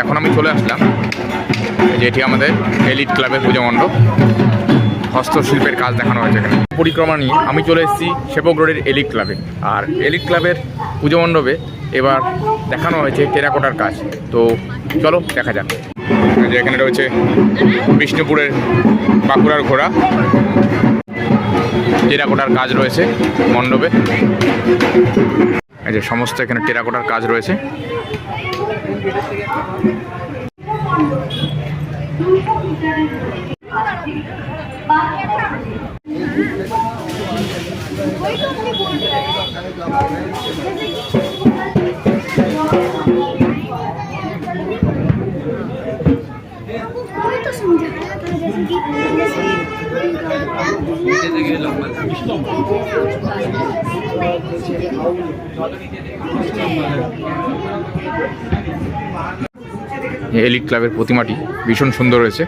এখন আমি চলে আসলাম। যেটি আমাদের এলিট ক্লাবের পুজো মণ্ডপ। হস্তশিল্পের কাজ দেখানো হয়েছে এখানে। পরিক্রমা নিয়ে আমি চলে এসেছি সেবক রোডের এলিট ক্লাবে আর এলিট ক্লাবের পুজো মণ্ডপে এবার দেখানো হয়েছে টেরাকোটার কাজ। তো চলো দেখা যাক। যে এখানে রয়েছে বিষ্ণুপুরের বাঁকুড়ার ঘোড়া। টেরাকোটার কাজ রয়েছে মণ্ডপে। যে সমস্ত এখানে টেরাকোটার কাজ রয়েছে। वही এলিট ক্লাবের প্রতিমাটি ভীষণ সুন্দর হয়েছে।